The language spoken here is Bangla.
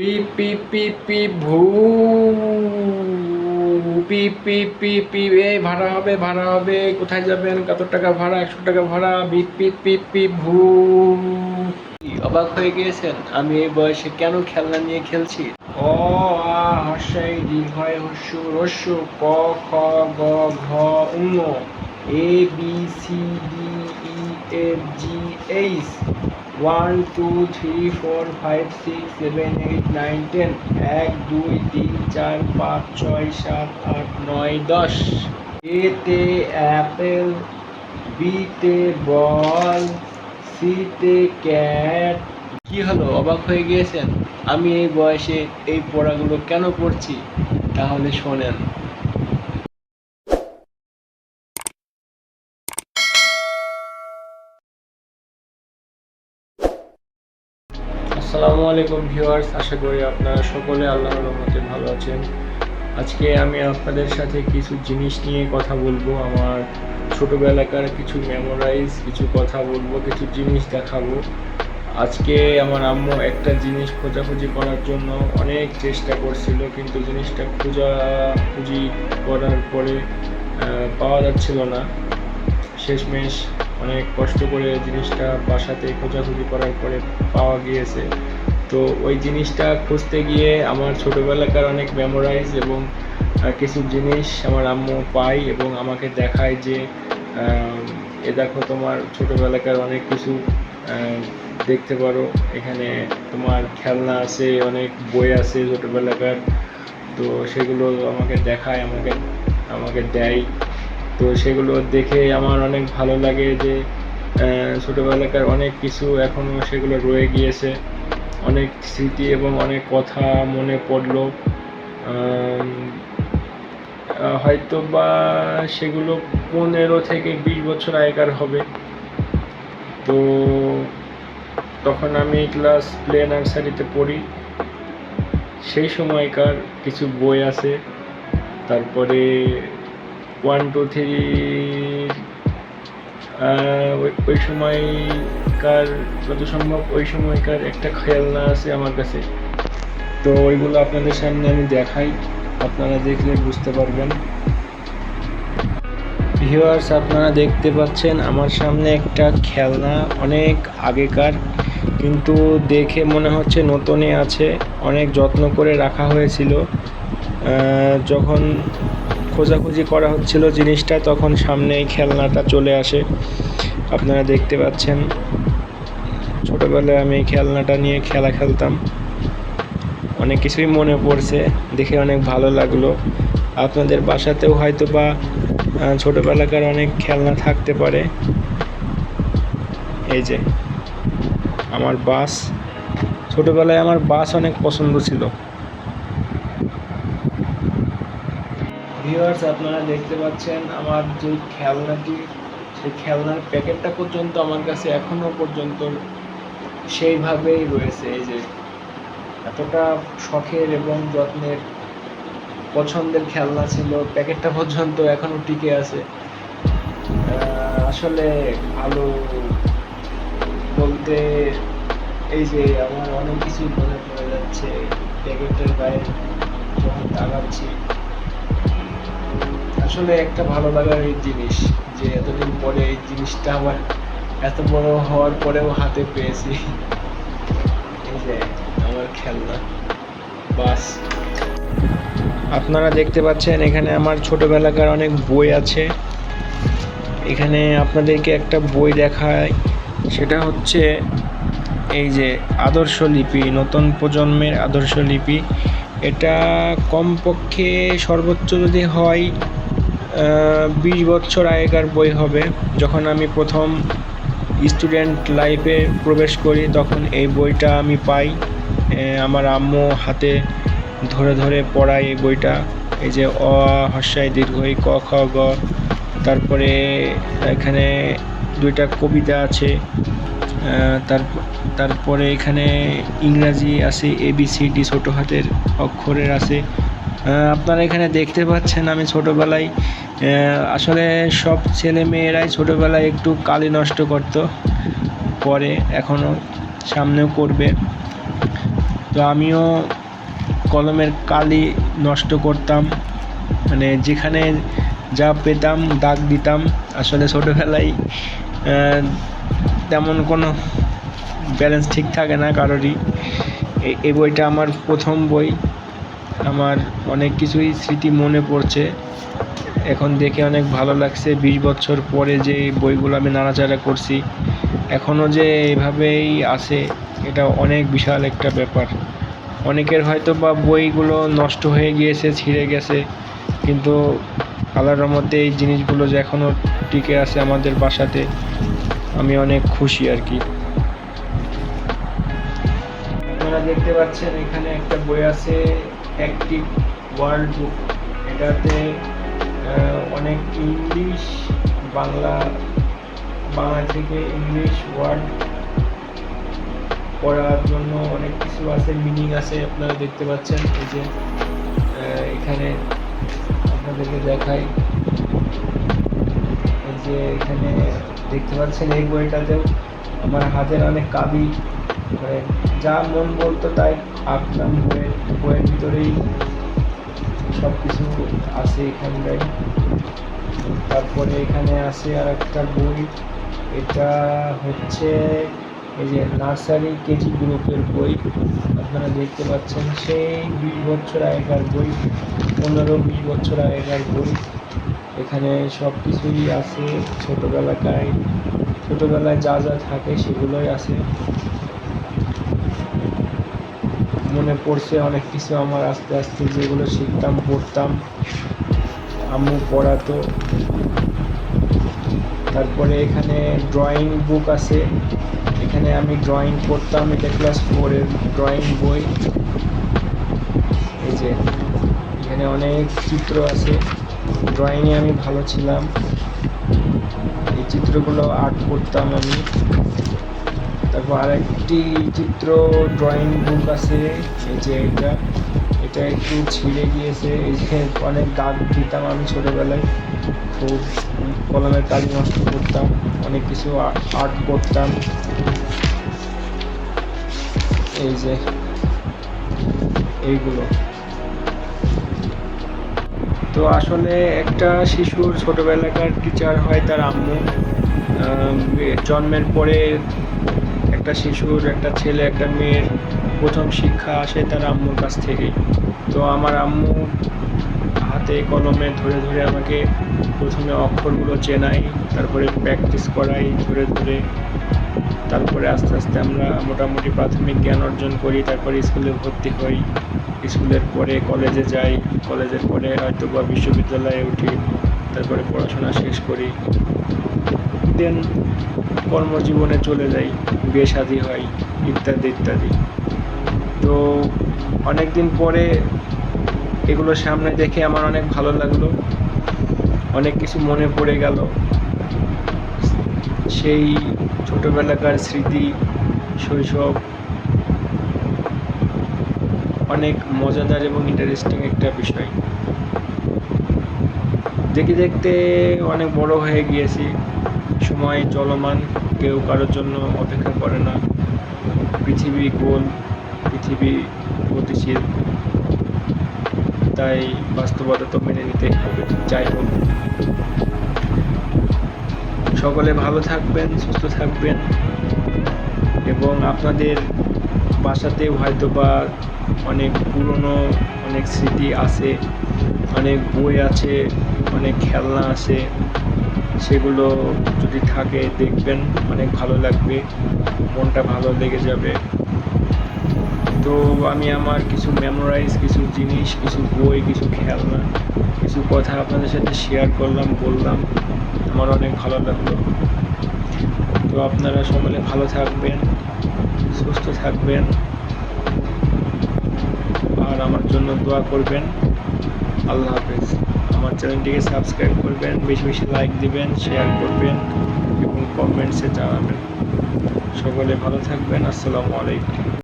পি পি পি পি ভু পি পি পি পি এই ভাড়া হবে ভাড়া হবে। কোথায় যাবেন? কত টাকা ভাড়া? একশো টাকা ভাড়া? বি পি পি পি ভু অবাক হয়ে গিয়েছেন? আমি এই বয়সে কেন খেলনা নিয়ে খেলছি? অ আ হর্ষাই দীর্ঘয় হর্ষু রস্যু ক খ গ ঘ উম A B C D E F G H. One, two, three, four, five, six, seven, eight, nine, ten, এক, দুই, তিন, চার, পাঁচ, ছয়, সাত, আট, নয়, দশ। এতে অ্যাপেল বিতে বল সিতে ক্যাট। কি হলো? অবাক হয়ে গিয়েছেন? আমি এই বয়সে এই পড়াগুলো কেন পড়ছি? তাহলে শোনেন। আসসালামু আলাইকুম ভিউয়ার্স, আশা করি আপনারা সকলে আল্লাহর রহমতে ভালো আছেন। আজকে আমি আপনাদের সাথে কিছু জিনিস নিয়ে কথা বলব। আমার ছোটোবেলাকার কিছু মেমোরাইজ কিছু কথা বলব, কিছু জিনিস দেখাবো। আজকে আমার আম্মু একটা জিনিস খোঁজাখুঁজি করার জন্য অনেক চেষ্টা করছিল, কিন্তু জিনিসটা খোঁজাখুঁজি করার পরে পাওয়া যাচ্ছিল না। শেষমেশ অনেক কষ্ট করে জিনিসটা বাসাতে খোঁজাখুঁজি করার পরে পাওয়া গিয়েছে। তো ওই জিনিসটা খুঁজতে গিয়ে আমার ছোটোবেলাকার অনেক মেমোরাইজ এবং কিছু জিনিস আমার আম্মু পাই এবং আমাকে দেখায় যে এ দেখো তোমার ছোটোবেলাকার অনেক কিছু দেখতে পারো। এখানে তোমার খেলনা আছে, অনেক বই আছে ছোটোবেলাকার। তো সেগুলো আমাকে দেখায়, আমাকে আমাকে দেয়। তো সেগুলো দেখে আমার অনেক ভালো লাগে যে ছোটোবেলাকার অনেক কিছু এখনও সেগুলো রয়ে গিয়েছে। অনেক স্মৃতি এবং অনেক কথা মনে পড়ল। হয়তো বা সেগুলো পনেরো থেকে বিশ বছর আগেকার হবে। তো তখন আমি ক্লাস প্লে নার্সারিতে পড়ি। সেই সময়কার কিছু বই আছে। তারপরে ওয়ান টু থ্রি ওই সময়কার যত সম্ভব ওই সময়কার একটা খেলনা আছে আমার কাছে। তো ওইগুলো আপনাদের সামনে আমি দেখাই, আপনারা দেখলে বুঝতে পারবেন। ভিউয়ার্স আপনারা দেখতে পাচ্ছেন আমার সামনে একটা খেলনা, অনেক আগেকার, কিন্তু দেখে মনে হচ্ছে নতুনই আছে, অনেক যত্ন করে রাখা হয়েছিল। যখন খোঁজাখুঁজি করা হচ্ছিল জিনিসটা, তখন সামনেই খেলনাটা চলে আসে। আপনারা দেখতে পাচ্ছেন, ছোটোবেলায় আমি এই খেলনাটা নিয়ে খেলা খেলতাম। অনেক কিছুই মনে পড়ছে, দেখে অনেক ভালো লাগল। আপনাদের বাসাতেও হয়তো বা ছোটোবেলাকার অনেক খেলনা থাকতে পারে। এই যে, আমার বাস। ছোটোবেলায় আমার বাস অনেক পছন্দ ছিল। ভিউয়ার্স আপনারা দেখতে পাচ্ছেন আমার যে খেলনাটি, সেই খেলনার প্যাকেটটা পর্যন্ত আমার কাছে এখনও পর্যন্ত সেইভাবেই রয়েছে। এই যে এতটা শখের এবং যত্নের পছন্দের খেলনা ছিল, প্যাকেটটা পর্যন্ত এখনও টিকে আছে। আসলে ভালো বলতে এই যে আমার অনেক কিছুই মনে পড়ে যাচ্ছে, প্যাকেটের গায়ে যখন তাকাচ্ছি। আসলে একটা ভালো লাগার জিনিস যে এতদিন পরে এই জিনিসটা আমার এত বড় হওয়ার পরেও হাতে পেয়েছি। এই যে আমার খেলনা, বাস। আপনারা দেখতে পাচ্ছেন এখানে আমার ছোটবেলাকার অনেক বই আছে। এখানে আপনাদেরকে একটা বই দেখায়, সেটা হচ্ছে এই যে আদর্শ লিপি, নতুন প্রজন্মের আদর্শ লিপি। এটা কমপক্ষে সর্বোচ্চ যদি হয় বিশ বছর আগেকার বই হবে। যখন আমি প্রথম স্টুডেন্ট লাইফে প্রবেশ করি, তখন এই বইটা আমি পাই। আমার আম্মু হাতে ধরে ধরে পড়ায় এই বইটা। এই যে অ হর্ষাই দীর্ঘই ক, খ, গ। তারপরে এখানে দুইটা কবিতা আছে। তার, তারপরে এখানে ইংরাজি আছে, এ, বি, সি, ডি ছোটো হাতের অক্ষরের আছে। আপনারা এখানে দেখতে পাচ্ছেন আমি ছোটোবেলায় আসলে সব ছেলে মেয়েরাই ছোটোবেলায় একটু কালি নষ্ট করতো, পরে এখনও সামনেও করবে। তো আমিও কলমের কালি নষ্ট করতাম মানে যেখানে যা পেতাম, দাগ দিতাম, আসলে ছোটোবেলায় তেমন কোনো ব্যালেন্স ঠিক থাকে না কারোরই। এই বইটা আমার প্রথম বই। আমার অনেক কিছুই স্মৃতি মনে পড়ছে। এখন দেখে অনেক ভালো লাগছে। বিশ বছর পরে যে বইগুলো আমি নাড়াচাড়া করছি এখনও যে এভাবেই আছে, এটা অনেক বিশাল একটা ব্যাপার। অনেকের হয়তো বা বইগুলো নষ্ট হয়ে গিয়েছে, ছিঁড়ে গেছে, কিন্তু আল্লাহর রহমতে এই জিনিসগুলো যে এখনও টিকে আছে আমাদের বাসাতে, আমি অনেক খুশি আর কি। আপনারা দেখতে পাচ্ছেন এখানে একটা বই আছে অ্যাক্টিভ ওয়ার্ল্ড বুক এটাতে অনেক ইংলিশ বাংলা বাংলা থেকে ইংলিশ ওয়ার্ড পড়ার জন্য অনেক কিছু আছে মিনিং আছে, আপনারা দেখতে পাচ্ছেন। এই যে এখানে আপনাদেরকে দেখাই। এই যে, এখানে দেখতে পাচ্ছেন এই বইটাতেও আমার হাতের অনেক কাবি। মানে যা মন বলতো তাই আঁকতাম বইয়ের বইয়ের ভিতরেই সব কিছু আছে এখানটায়। তারপরে এখানে আছে আর একটা বই। এটা হচ্ছে এই যে নার্সারি কেজি গ্রুপের বই। আপনারা দেখতে পাচ্ছেন সেই বিশ বছর আগেকার বই, পনেরো বিশ বছর আগেকার বই। এখানে সব কিছুই আছে ছোটোবেলাকায় ছোটোবেলায় যা যা থাকে সেগুলোই আছে। মনে পড়ছে অনেক কিছু আমার আস্তে আস্তে যেগুলো শিখতাম, পড়তাম। আম্মু পড়াতো। তারপরে এখানে ড্রয়িং বুক আছে। এখানে আমি ড্রয়িং করতাম, এটা ক্লাস ফোরের ড্রয়িং বই। এই যে, এখানে অনেক চিত্র আছে। ড্রয়িংয়ে আমি ভালো ছিলাম। এই চিত্রগুলো আর্ট করতাম আমি। তারপর আরেকটি চিত্র ড্রয়িং বুক আছে, এই যে এটা। এটা একটু ছিঁড়ে গিয়েছে। এই যে অনেক দাগ দিতাম আমি ছোটোবেলায়। খুব কলমের কাজ নষ্ট করতাম, অনেক কিছু আর্ট করতাম। এই যে, এইগুলো। তো আসলে একটা শিশুর ছোটোবেলাকার টিচার হয় তার আম্মু। জন্মের পরে একটা শিশুর, একটা ছেলে, একটা মেয়ের প্রথম শিক্ষা আসে তার আম্মুর কাছ থেকেই। তো আমার আম্মু হাতে কলমে ধরে ধরে আমাকে প্রথমে অক্ষরগুলো চেনাই, তারপরে প্র্যাকটিস করাই, ধরে ধরে। তারপরে আস্তে আস্তে আমরা মোটামুটি প্রাথমিক জ্ঞান অর্জন করি, তারপরে স্কুলে ভর্তি হই। স্কুলের পরে কলেজে যাই, কলেজের পরে হয়তো বা বিশ্ববিদ্যালয়ে উঠি, তারপরে পড়াশোনা শেষ করি। দেন কর্মজীবনে চলে যাই, বিয়ে শাদী হয়, ইত্যাদি ইত্যাদি। তো অনেক দিন পরে এগুলো সামনে দেখে আমার অনেক ভালো লাগল, অনেক কিছু মনে পড়ে গেল। সেই ছোটোবেলাকার স্মৃতি, শৈশব, অনেক মজাদার এবং ইন্টারেস্টিং একটা বিষয়। দেখে দেখতে অনেক বড় হয়ে গিয়েছি। সময় চলমান, কেউ কারোর জন্য অপেক্ষা করে না। পৃথিবী গোল, পৃথিবী গতিশীল। তাই বাস্তবতা তো মেনে নিতেই হবে, যাই হোক। সকলে ভালো থাকবেন, সুস্থ থাকবেন। এবং আপনাদের বাসাতেও হয়তো বা অনেক পুরনো, অনেক স্মৃতি আছে, অনেক বই আছে, অনেক খেলনা আছে। সেগুলো যদি থাকে, দেখবেন অনেক ভালো লাগবে, মনটা ভালো লেগে যাবে। তো আমি আমার কিছু মেমোরাইজ কিছু জিনিস, কিছু বই, কিছু খেলনা, কিছু কথা আপনাদের সাথে শেয়ার করলাম, বললাম। আমার অনেক ভালো লাগল। তো আপনারা সকলে ভালো থাকবেন, সুস্থ থাকবেন। আর আমার জন্য দোয়া করবেন। আল্লাহ হাফেজ। আমার চ্যানেলটিকে সাবস্ক্রাইব করবেন, বেশি বেশি লাইক দিবেন শেয়ার করবেন এবং কমেন্টসে জানাবেন। সকলে ভালো থাকবেন, আসসালামু আলাইকুম।